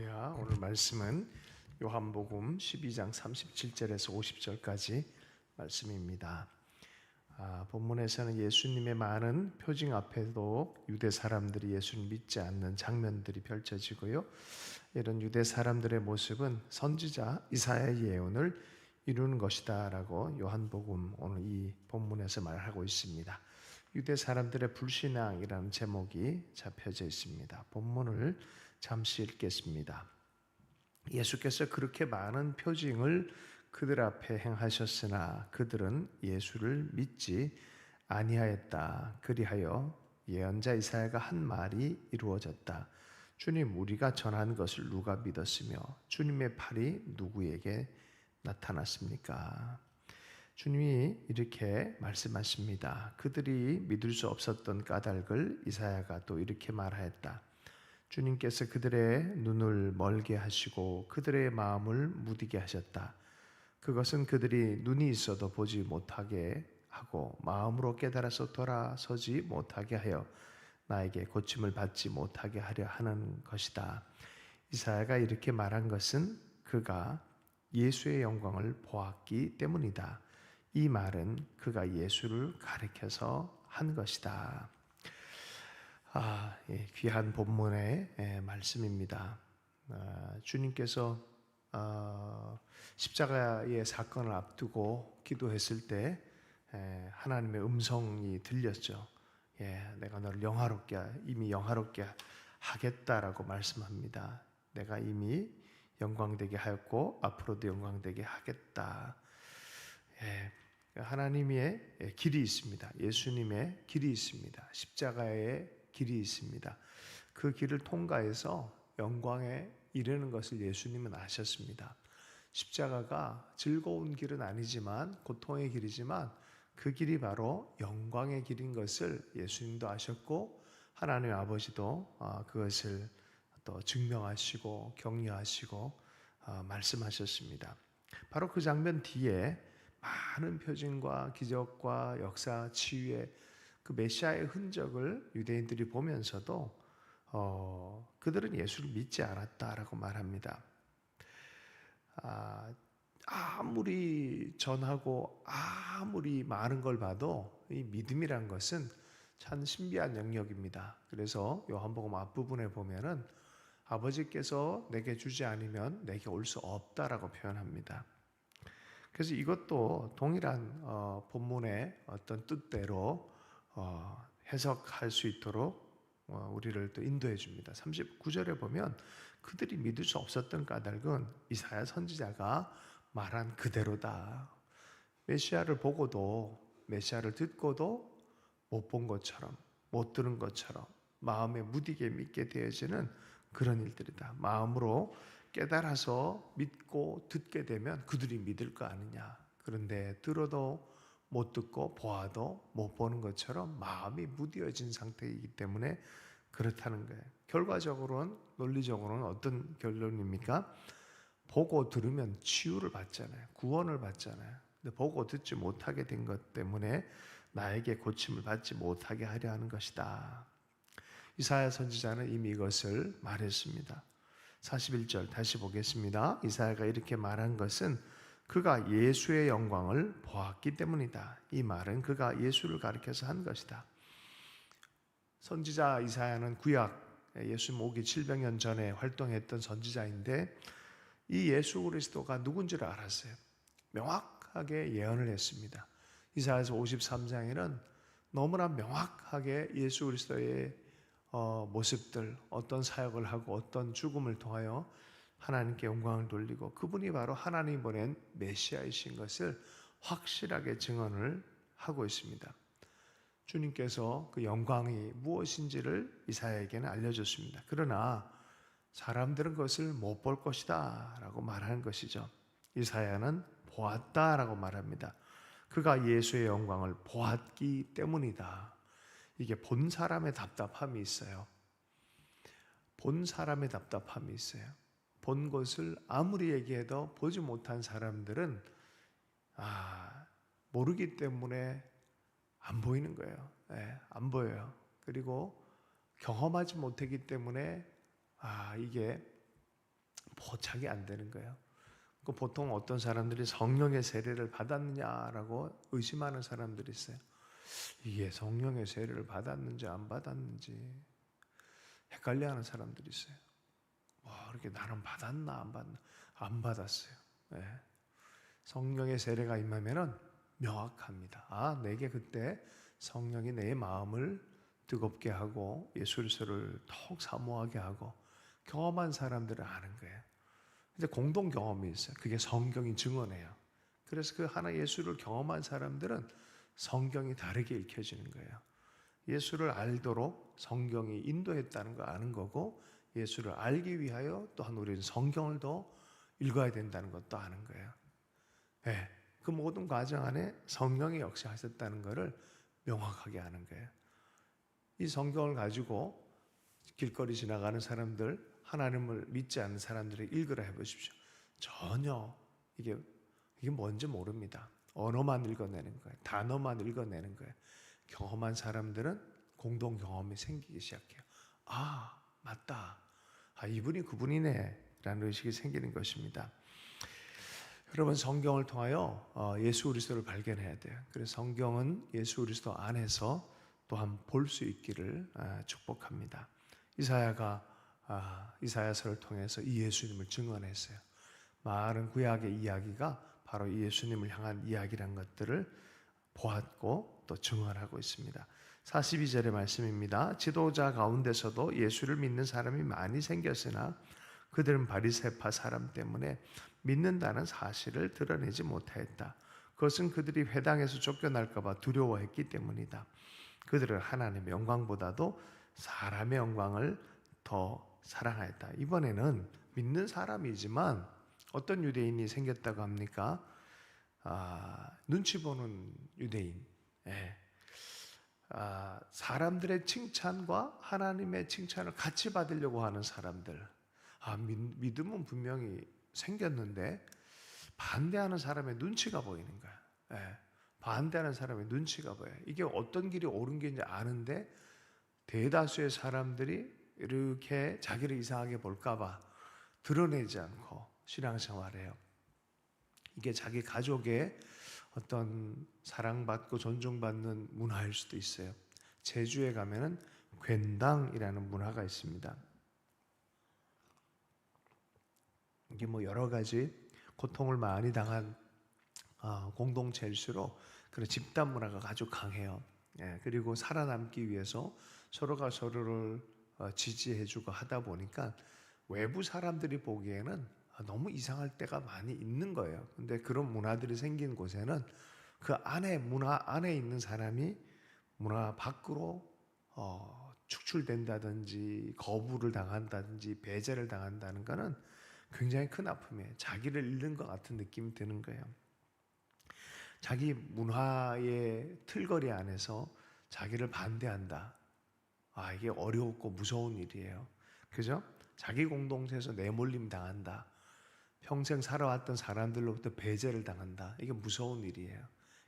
할렐루야. 오늘 말씀은 요한복음 12장 37절에서 50절까지 말씀입니다. 아, 본문에서는 예수님의 많은 표징 앞에도 유대 사람들이 예수를 믿지 않는 장면들이 펼쳐지고요. 이런 유대 사람들의 모습은 선지자 이사야의 예언을 이루는 것이다라고 요한복음 오늘 이 본문에서 말하고 있습니다. 유대 사람들의 불신앙이라는 제목이 잡혀져 있습니다. 본문을 잠시 읽겠습니다. 예수께서 그렇게 많은 표징을 그들 앞에 행하셨으나 그들은 예수를 믿지 아니하였다. 그리하여 예언자 이사야가 한 말이 이루어졌다. 주님 우리가 전한 것을 누가 믿었으며 주님의 팔이 누구에게 나타났습니까? 주님이 이렇게 말씀하십니다. 그들이 믿을 수 없었던 까닭을 이사야가 또 이렇게 말하였다. 주님께서 그들의 눈을 멀게 하시고 그들의 마음을 무디게 하셨다. 그것은 그들이 눈이 있어도 보지 못하게 하고 마음으로 깨달아서 돌아서지 못하게 하여 나에게 고침을 받지 못하게 하려 하는 것이다. 이사야가 이렇게 말한 것은 그가 예수의 영광을 보았기 때문이다. 이 말은 그가 예수를 가리켜서 한 것이다. 아, 예, 귀한 본문의 예, 말씀입니다. 아, 주님께서 어, 십자가의 사건을 앞두고 기도했을 때 예, 하나님의 음성이 들렸죠. 예, 내가 너를 영화롭게 이미 영화롭게 하겠다라고 말씀합니다. 내가 이미 영광되게 하였고 앞으로도 영광되게 하겠다. 예, 하나님의 길이 있습니다. 예수님의 길이 있습니다. 십자가의 길이 있습니다. 그 길을 통과해서 영광에 이르는 것을 예수님은 아셨습니다. 십자가가 즐거운 길은 아니지만 고통의 길이지만 그 길이 바로 영광의 길인 것을 예수님도 아셨고 하나님 아버지도 아, 그것을 또 증명하시고 격려하시고 아, 말씀하셨습니다. 바로 그 장면 뒤에 많은 표징과 기적과 역사 치유의 그 메시아의 흔적을 유대인들이 보면서도 어, 그들은 예수를 믿지 않았다라고 말합니다. 아, 아무리 전하고 아무리 많은 걸 봐도 이 믿음이란 것은 참 신비한 영역입니다. 그래서 요한복음 앞부분에 보면은 아버지께서 내게 주지 않으면 내게 올 수 없다라고 표현합니다. 그래서 이것도 동일한 어, 본문의 어떤 뜻대로 어, 해석할 수 있도록 어, 우리를 또 인도해 줍니다. 39절에 보면 그들이 믿을 수 없었던 까닭은 이사야 선지자가 말한 그대로다. 메시아를 보고도 메시아를 듣고도 못 본 것처럼 못 들은 것처럼 마음에 무디게 믿게 되어지는 그런 일들이다. 마음으로 깨달아서 믿고 듣게 되면 그들이 믿을 거 아니냐. 그런데 들어도 못 듣고 보아도 못 보는 것처럼 마음이 무뎌진 상태이기 때문에 그렇다는 거예요. 결과적으로는 논리적으로는 어떤 결론입니까? 보고 들으면 치유를 받잖아요. 구원을 받잖아요. 근데 보고 듣지 못하게 된 것 때문에 나에게 고침을 받지 못하게 하려 하는 것이다. 이사야 선지자는 이미 이것을 말했습니다. 41절 다시 보겠습니다. 이사야가 이렇게 말한 것은 그가 예수의 영광을 보았기 때문이다. 이 말은 그가 예수를 가리켜서 한 것이다. 선지자 이사야는 구약 예수 오기 700년 전에 활동했던 선지자인데 이 예수 그리스도가 누군지를 알았어요. 명확하게 예언을 했습니다. 이사야서 53장에는 너무나 명확하게 예수 그리스도의 어, 모습들, 어떤 사역을 하고 어떤 죽음을 통하여 하나님께 영광을 돌리고 그분이 바로 하나님 보낸 메시아이신 것을 확실하게 증언을 하고 있습니다. 주님께서 그 영광이 무엇인지를 이사야에게는 알려줬습니다. 그러나 사람들은 그것을 못 볼 것이다 라고 말하는 것이죠. 이사야는 보았다 라고 말합니다. 그가 예수의 영광을 보았기 때문이다. 이게 본 사람의 답답함이 있어요. 본 사람의 답답함이 있어요. 본 것을 아무리 얘기해도 보지 못한 사람들은 아, 모르기 때문에 안 보이는 거예요. 네, 안 보여요. 그리고 경험하지 못했기 때문에 아, 이게 포착이 안 되는 거예요. 그 보통 어떤 사람들이 성령의 세례를 받았느냐라고 의심하는 사람들이 있어요. 이게 성령의 세례를 받았는지 안 받았는지 헷갈려하는 사람들이 있어요. 와 이렇게 나는 받았나 안 받나 안 받았어요. 예. 성령의 세례가 임하면은 명확합니다. 아 내게 그때 성령이 내 마음을 뜨겁게 하고 그리스도를 더욱 사모하게 하고 경험한 사람들은 아는 거예요. 근데 공동 경험이 있어요. 그게 성경이 증언해요. 그래서 그 하나 예수를 경험한 사람들은 성경이 다르게 읽혀지는 거예요. 예수를 알도록 성경이 인도했다는 거 아는 거고 예수를 알기 위하여 또한 우리는 성경을 더 읽어야 된다는 것도 아는 거예요. 네, 그 모든 과정 안에 성령이 역사하셨다는 것을 명확하게 아는 거예요. 이 성경을 가지고 길거리 지나가는 사람들, 하나님을 믿지 않는 사람들을 읽으라 해보십시오. 전혀 이게 이게 뭔지 모릅니다. 언어만 읽어내는 거예요. 단어만 읽어내는 거예요. 경험한 사람들은 공동 경험이 생기기 시작해요. 아, 맞다. 아, 이분이 그분이네. 라는 의식이 생기는 것입니다. 여러분 성경을 통하여 어, 예수 그리스도를 발견해야 돼요. 그래서 성경은 예수 그리스도 안에서 또한 볼 수 있기를 아, 축복합니다. 이사야가 아, 이사야서를 통해서 이 예수님을 증언했어요. 많은 구약의 이야기가 바로 이 예수님을 향한 이야기란 것들을 보았고 또 증언하고 있습니다. 42절의 말씀입니다. 지도자 가운데서도 예수를 믿는 사람이 많이 생겼으나 그들은 바리새파 사람 때문에 믿는다는 사실을 드러내지 못하였다. 그것은 그들이 회당에서 쫓겨날까봐 두려워했기 때문이다. 그들은 하나님의 영광보다도 사람의 영광을 더 사랑하였다. 이번에는 믿는 사람이지만 어떤 유대인이 생겼다고 합니까? 아, 눈치 보는 유대인. 예. 아, 사람들의 칭찬과 하나님의 칭찬을 같이 받으려고 하는 사람들. 아, 믿, 믿음은 분명히 생겼는데 반대하는 사람의 눈치가 보이는 거야. 예. 반대하는 사람의 눈치가 보여. 이게 어떤 길이 옳은 길인지 아는데 대다수의 사람들이 이렇게 자기를 이상하게 볼까봐 드러내지 않고 신앙생활해요. 이게 자기 가족의 어떤 사랑받고 존중받는 문화일 수도 있어요. 제주에 가면은 괜당이라는 문화가 있습니다. 이게 뭐 여러 가지 고통을 많이 당한 어, 공동체일수록 그런 집단 문화가 아주 강해요. 예, 그리고 살아남기 위해서 서로가 서로를 어, 지지해주고 하다 보니까 외부 사람들이 보기에는 너무 이상할 때가 많이 있는 거예요. 근데 그런 문화들이 생긴 곳에는 그 안에 문화 안에 있는 사람이 문화 밖으로 어, 축출된다든지 거부를 당한다든지 배제를 당한다는 것은 굉장히 큰 아픔이에요. 자기를 잃는 것 같은 느낌이 드는 거예요. 자기 문화의 틀거리 안에서 자기를 반대한다. 아, 이게 어렵고 무서운 일이에요. 그죠? 자기 공동체에서 내몰림 당한다. 평생 살아왔던 사람들로부터 배제를 당한다. 이게 무서운 일이에요.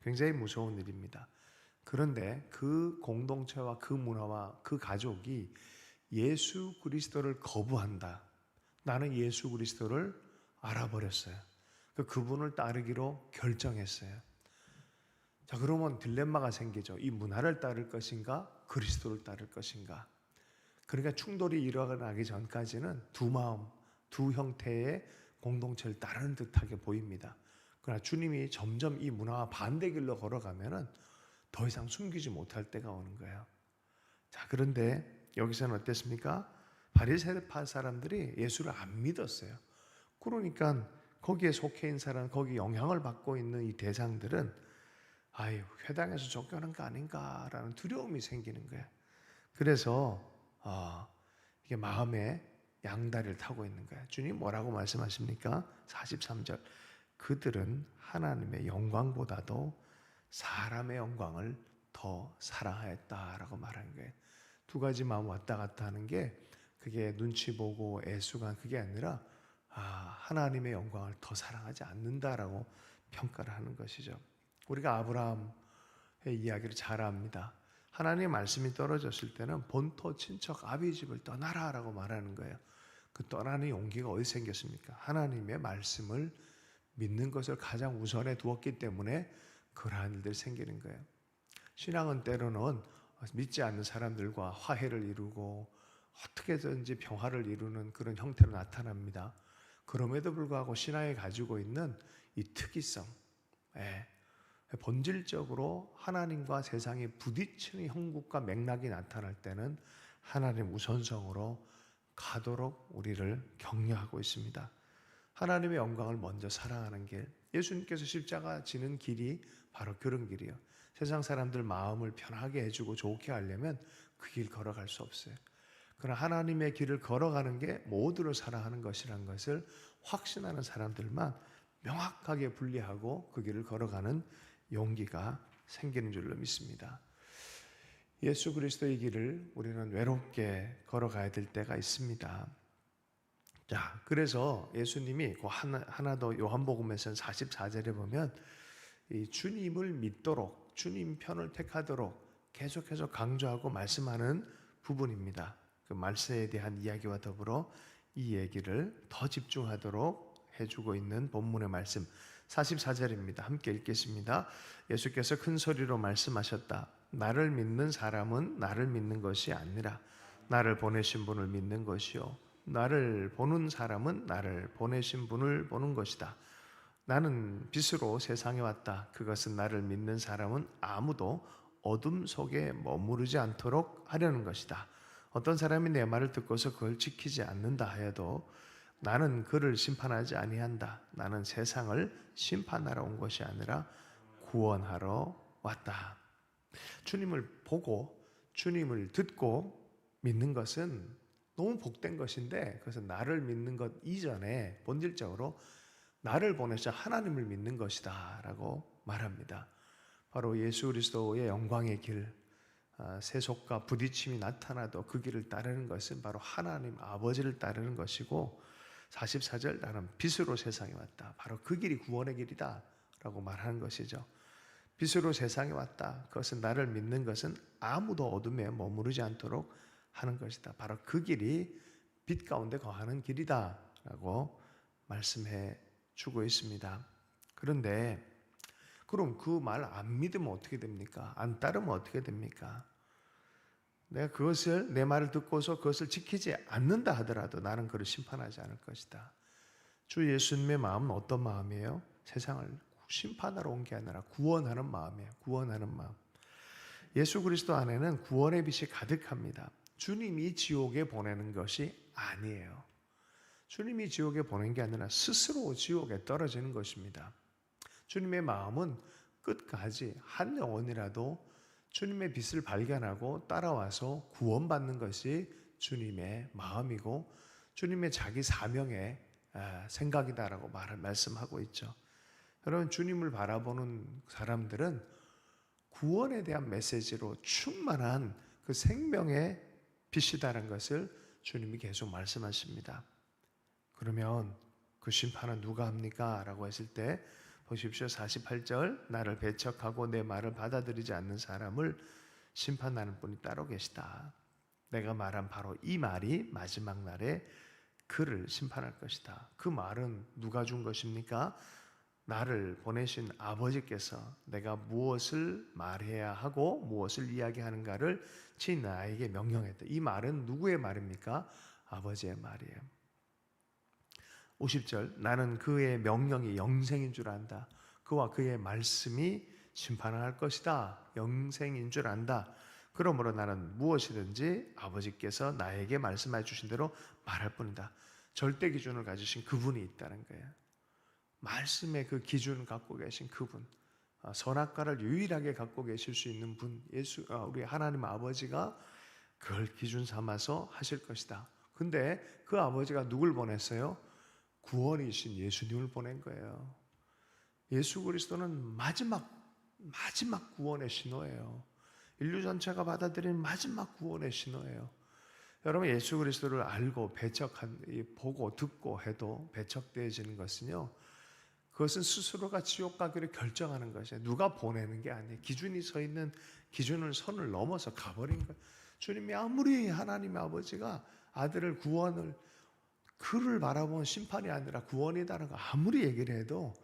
굉장히 무서운 일입니다. 그런데 그 공동체와 그 문화와 그 가족이 예수 그리스도를 거부한다. 나는 예수 그리스도를 알아버렸어요. 그 그분을 따르기로 결정했어요. 자, 그러면 딜레마가 생기죠. 이 문화를 따를 것인가? 그리스도를 따를 것인가? 그러니까 충돌이 일어나기 전까지는 두 마음, 두 형태의 공동체를 따르는 듯하게 보입니다. 그러나 주님이 점점 이 문화와 반대 길로 걸어가면은 더 이상 숨기지 못할 때가 오는 거예요. 자, 그런데 여기서는 어땠습니까? 바리새파 사람들이 예수를 안 믿었어요. 그러니까 거기에 속해 있는 사람, 거기 영향을 받고 있는 이 대상들은 아유 회당에서 쫓겨난 거 아닌가라는 두려움이 생기는 거예요. 그래서 어, 이게 마음에 양다리를 타고 있는 거예요. 주님 뭐라고 말씀하십니까? 43절. 그들은 하나님의 영광보다도 사람의 영광을 더 사랑하였다라고 말하는 거예요. 두 가지 마음 왔다 갔다 하는 게 그게 눈치 보고 애수가 그게 아니라 아, 하나님의 영광을 더 사랑하지 않는다라고 평가를 하는 것이죠. 우리가 아브라함의 이야기를 잘 압니다. 하나님의 말씀이 떨어졌을 때는 본토 친척 아비 집을 떠나라라고 말하는 거예요. 그 떠나는 용기가 어디 생겼습니까? 하나님의 말씀을 믿는 것을 가장 우선에 두었기 때문에 그러한 일들이 생기는 거예요. 신앙은 때로는 믿지 않는 사람들과 화해를 이루고 어떻게든지 평화를 이루는 그런 형태로 나타납니다. 그럼에도 불구하고 신앙이 가지고 있는 이 특이성, 예, 본질적으로 하나님과 세상이 부딪히는 형국과 맥락이 나타날 때는 하나님 우선성으로 가도록 우리를 격려하고 있습니다. 하나님의 영광을 먼저 사랑하는 길, 예수님께서 십자가 지는 길이 바로 그런 길이요. 세상 사람들 마음을 편하게 해주고 좋게 하려면 그 길 걸어갈 수 없어요. 그러나 하나님의 길을 걸어가는 게 모두를 사랑하는 것이란 것을 확신하는 사람들만 명확하게 분리하고 그 길을 걸어가는 용기가 생기는 줄로 믿습니다. 예수 그리스도의 길을 우리는 외롭게 걸어가야 될 때가 있습니다. 자, 그래서 예수님이 그 하나, 하나 더 요한복음에서는 44절에 보면 이 주님을 믿도록 주님 편을 택하도록 계속해서 강조하고 말씀하는 부분입니다. 그 말세에 대한 이야기와 더불어 이 얘기를 더 집중하도록 해주고 있는 본문의 말씀 44절입니다. 함께 읽겠습니다. 예수께서 큰 소리로 말씀하셨다. 나를 믿는 사람은 나를 믿는 것이 아니라 나를 보내신 분을 믿는 것이요. 나를 보는 사람은 나를 보내신 분을 보는 것이다. 나는 빛으로 세상에 왔다. 그것은 나를 믿는 사람은 아무도 어둠 속에 머무르지 않도록 하려는 것이다. 어떤 사람이 내 말을 듣고서 그걸 지키지 않는다 하여도 나는 그를 심판하지 아니한다. 나는 세상을 심판하러 온 것이 아니라 구원하러 왔다. 주님을 보고 주님을 듣고 믿는 것은 너무 복된 것인데 그것은 나를 믿는 것 이전에 본질적으로 나를 보내셔 하나님을 믿는 것이다라고 말합니다. 바로 예수 그리스도의 영광의 길, 아, 세속과 부딪힘이 나타나도 그 길을 따르는 것은 바로 하나님 아버지를 따르는 것이고 44절 나는 빛으로 세상에 왔다. 바로 그 길이 구원의 길이다. 라고 말하는 것이죠. 빛으로 세상에 왔다. 그것은 나를 믿는 것은 아무도 어둠에 머무르지 않도록 하는 것이다. 바로 그 길이 빛 가운데 거하는 길이다. 라고 말씀해 주고 있습니다. 그런데 그럼 그 말 안 믿으면 어떻게 됩니까? 안 따르면 어떻게 됩니까? 내가 그것을 내 말을 듣고서 그것을 지키지 않는다 하더라도 나는 그를 심판하지 않을 것이다. 주 예수님의 마음은 어떤 마음이에요? 세상을 심판하러 온 게 아니라 구원하는 마음이에요. 구원하는 마음. 예수 그리스도 안에는 구원의 빛이 가득합니다. 주님이 지옥에 보내는 것이 아니에요. 주님이 지옥에 보낸 게 아니라 스스로 지옥에 떨어지는 것입니다. 주님의 마음은 끝까지 한 영혼이라도 주님의 빛을 발견하고 따라와서 구원받는 것이 주님의 마음이고 주님의 자기 사명의 아, 생각이다라고 말 말씀하고 있죠. 여러분 주님을 바라보는 사람들은 구원에 대한 메시지로 충만한 그 생명의 빛이다라는 것을 주님이 계속 말씀하십니다. 그러면 그 심판은 누가 합니까? 라고 했을 때 보십시오. 48절 나를 배척하고 내 말을 받아들이지 않는 사람을 심판하는 분이 따로 계시다. 내가 말한 바로 이 말이 마지막 날에 그를 심판할 것이다. 그 말은 누가 준 것입니까? 나를 보내신 아버지께서 내가 무엇을 말해야 하고 무엇을 이야기하는가를 친 나에게 명령했다. 이 말은 누구의 말입니까? 아버지의 말이에요. 50절 나는 그의 명령이 영생인 줄 안다. 그와 그의 말씀이 심판을 할 것이다. 영생인 줄 안다. 그러므로 나는 무엇이든지 아버지께서 나에게 말씀해 주신 대로 말할 뿐이다. 절대 기준을 가지신 그분이 있다는 거예요. 말씀의 그 기준을 갖고 계신 그분. 아, 선악과를 유일하게 갖고 계실 수 있는 분, 예수, 아, 우리 하나님 아버지가 그걸 기준 삼아서 하실 것이다. 근데 그 아버지가 누굴 보냈어요? 구원이신 예수님을 보낸 거예요. 예수 그리스도는 마지막 마지막 구원의 신호예요. 인류 전체가 받아들인 마지막 구원의 신호예요. 여러분 예수 그리스도를 알고 배척한 보고 듣고 해도 배척되어지는 것은요. 그것은 스스로가 지옥 가기를 결정하는 것이에요. 누가 보내는 게 아니에요. 기준이 서 있는 기준을 선을 넘어서 가버린 거예요. 주님이 아무리 하나님의 아버지가 아들을 구원을 그를 바라본 심판이 아니라 구원이다라는 거 아무리 얘기를 해도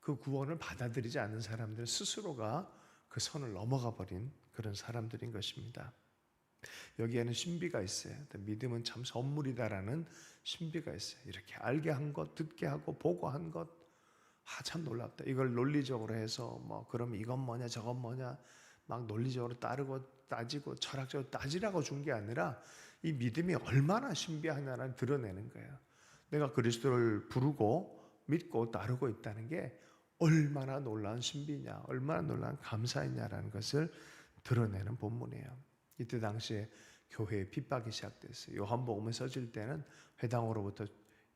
그 구원을 받아들이지 않는 사람들 스스로가 그 선을 넘어가 버린 그런 사람들인 것입니다. 여기에는 신비가 있어요. 믿음은 참 선물이다라는 신비가 있어요. 이렇게 알게 한 것, 듣게 하고 보고 한 것, 아, 참 놀랍다. 이걸 논리적으로 해서 뭐 그럼 이건 뭐냐 저건 뭐냐 막 논리적으로 따르고 따지고 철학적으로 따지라고 준 게 아니라 이 믿음이 얼마나 신비하냐를 드러내는 거예요. 내가 그리스도를 부르고 믿고 따르고 있다는 게 얼마나 놀라운 신비냐, 얼마나 놀라운 감사이냐라는 것을 드러내는 본문이에요. 이때 당시에 교회에 핍박이 시작됐어요. 요한복음을 써질 때는 회당으로부터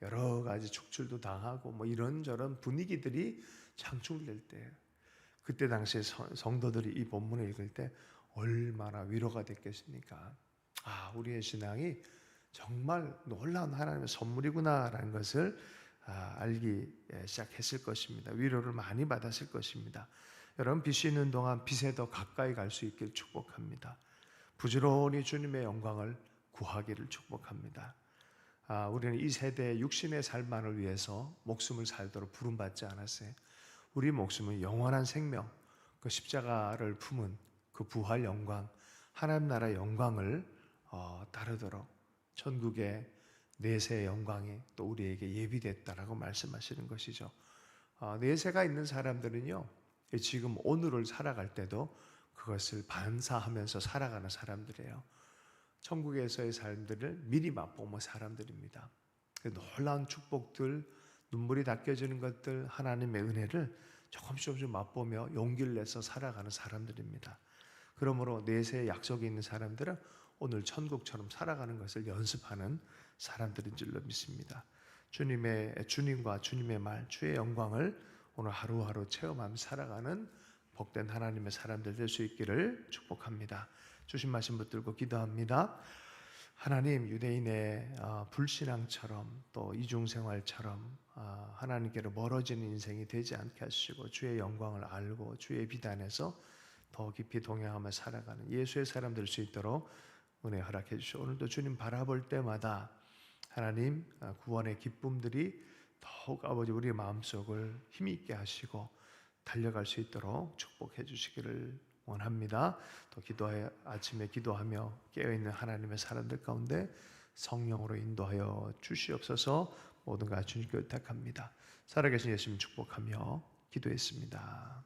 여러 가지 축출도 당하고 뭐 이런저런 분위기들이 창출될 때예요. 그때 당시에 성도들이 이 본문을 읽을 때 얼마나 위로가 됐겠습니까? 아, 우리의 신앙이 정말 놀라운 하나님의 선물이구나라는 것을 아, 알기 시작했을 것입니다. 위로를 많이 받았을 것입니다. 여러분 빛이 있는 동안 빛에 더 가까이 갈 수 있길 축복합니다. 부지런히 주님의 영광을 구하기를 축복합니다. 아, 우리는 이 세대의 육신의 삶만을 위해서 목숨을 살도록 부름받지 않았어요. 우리 목숨은 영원한 생명, 그 십자가를 품은 그 부활 영광, 하나님 나라 영광을 어, 따르도록 천국의 내세의 영광이 또 우리에게 예비됐다라고 말씀하시는 것이죠. 어, 내세가 있는 사람들은요, 지금 오늘을 살아갈 때도 그것을 반사하면서 살아가는 사람들이에요. 천국에서의 삶들을 미리 맛보는 사람들입니다. 그 놀라운 축복들, 눈물이 닦여지는 것들, 하나님의 은혜를 조금씩 조금씩 맛보며 용기를 내서 살아가는 사람들입니다. 그러므로 내세에 약속이 있는 사람들은 오늘 천국처럼 살아가는 것을 연습하는 사람들인 줄로 믿습니다. 주님의 주님과 주님의 말, 주의 영광을 오늘 하루하루 체험하며 살아가는 복된 하나님의 사람들 될 수 있기를 축복합니다. 주신 말씀 붙들고 기도합니다. 하나님 유대인의 어, 불신앙처럼 또 이중생활처럼 어, 하나님께로 멀어지는 인생이 되지 않게 하시고 주의 영광을 알고 주의 비단에서 더 깊이 동행하며 살아가는 예수의 사람 될 수 있도록 은혜 허락해 주시오. 오늘도 주님 바라볼 때마다 하나님 어, 구원의 기쁨들이 더욱 아버지 우리의 마음속을 힘있게 하시고 달려갈 수 있도록 축복해 주시기를 원합니다. 또 기도해 아침에 기도하며 깨어 있는 하나님의 사람들 가운데 성령으로 인도하여 주시옵소서 모든 것 주님께 의탁합니다. 살아계신 예수님 축복하며 기도했습니다.